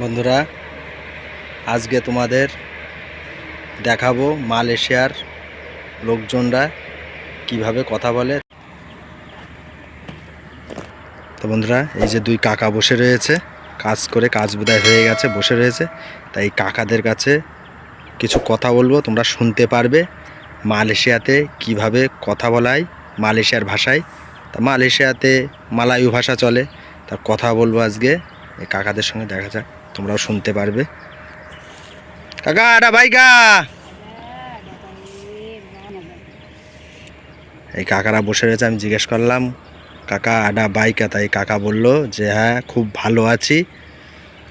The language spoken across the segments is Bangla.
বন্ধুরা, আজকে তোমাদের দেখাবো মালয়েশিয়ার লোকজনরা কীভাবে কথা বলে। তো বন্ধুরা, এই যে দুই কাকা বসে রয়েছে, কাজ করে কাজ বোধহয় হয়ে গেছে, বসে রয়েছে। তাই কাকাদের কাছে কিছু কথা বলব, তোমরা শুনতে পারবে মালয়েশিয়াতে কীভাবে কথা বলায়, মালয়েশিয়ার ভাষায়। তা মালয়েশিয়াতে মালায়ু ভাষা চলে তার কথা বলব আজকে, এই কাকাদের সঙ্গে দেখা যাক। তোমরাও শুনতে পারবে। কাকা আটা ভাইকা এই কাকারা বসে রয়েছে, আমি জিজ্ঞেস করলাম, কাকা আডা বাইকা? তাই কাকা বলল যে হ্যাঁ খুব ভালো আছি।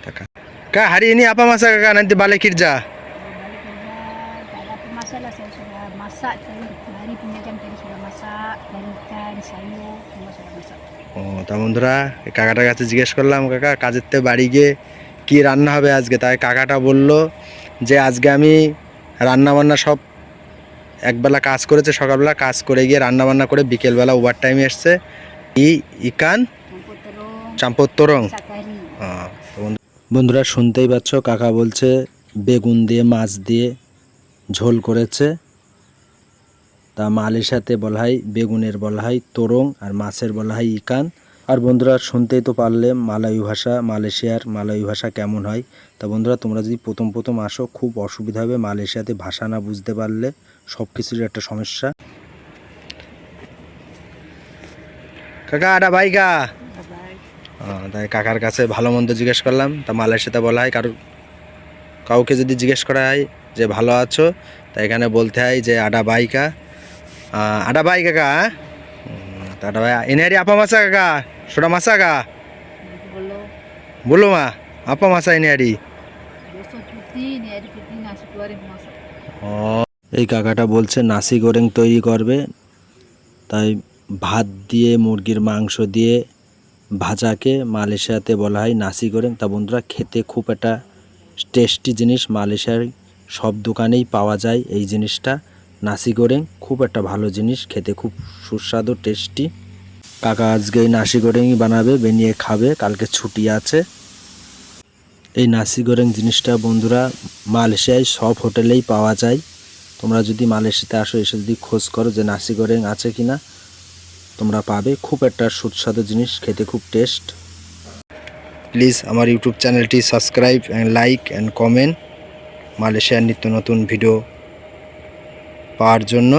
কাকা, কা, হারিয়ে নি আপা মাসা কাকা semua sudah masak. ও, তা বন্ধুরা কাকাটার কাছে জিজ্ঞেস করলাম, কাকা, কাজের থেকে বাড়ি গিয়ে কী রান্না হবে আজকে? তাই কাকাটা বলল যে আজকে আমি রান্না বান্না সব একবেলা কাজ করেছে সকালবেলা কাজ করে গিয়ে রান্না বান্না করে বিকেলবেলা ওভার টাইমে এসছে। ই ইকান? Campur terung, চাম্পর তোরং sakari. আহ, তো বন্ধু- বন্ধুরা শুনতেই পাচ্ছ কাকা বলছে বেগুন দিয়ে মাছ দিয়ে ঝোল করেছে। তা মালয়েশিয়াতে বলা হয় বেগুনের বলা হয় তোরং আর মাছের বলা হয় ইকান। আর বন্ধুরা শুনতেই তো পারলে মালায়ু ভাষা মালয়েশিয়ার মালায়ু ভাষা কেমন হয়? তা বন্ধুরা তোমরা যদি প্রথম প্রথম আসো খুব অসুবিধা হবে মালয়েশিয়াতে ভাষা না বুঝতে পারলে সব কিছুর একটা সমস্যা। কাকা আডা ভাইগা আহ, তাই কাকার কাছে ভালো মন্দ জিজ্ঞেস করলাম। তা মালয়েশিয়াতে বলা হয় কারোর কাউকে যদি জিজ্ঞেস করা হয় যে ভালো আছো তা এখানে বলতে হয় যে আডা বাইকা আডা বাই কাকা আডা ভাই ইনারি আপা মাসা কাকা সোটা মাসা কা বলো মা, আপা মাসা goreng masak. এই কাকাটা বলছে নাসি গোরেং তৈরি করবে, তাই ভাত দিয়ে, মুরগির মাংস দিয়ে ভাজাকে মালয়েশিয়াতে বলা হয় নাসি গোরেং তা বন্ধুরা, খেতে খুব একটা টেস্টি জিনিস, মালয়েশিয়ার সব দোকানেই পাওয়া যায় এই জিনিসটা। নাসি গোরেং খুব একটা ভালো জিনিস, খেতে খুব সুস্বাদু টেস্টি কাকা আজকে এই নাসি গোরেংই বানাবে, বানিয়ে খাবে, কালকে ছুটি আছে। এই নাসি গোরেং জিনিসটা বন্ধুরা মালয়েশিয়ায় সব হোটেলেই পাওয়া যায়। তোমরা যদি মালয়েশিয়াতে আসো, এসে যদি খোঁজ করো যে নাসি গোরেং আছে কিনা, তোমরা পাবে খুব একটা সুস্বাদু জিনিস, খেতে খুব টেস্ট প্লিজ আমার ইউটিউব চ্যানেলটি subscribe and like and comment মালয়েশিয়ার নিত্য নতুন ভিডিও পাওয়ার জন্য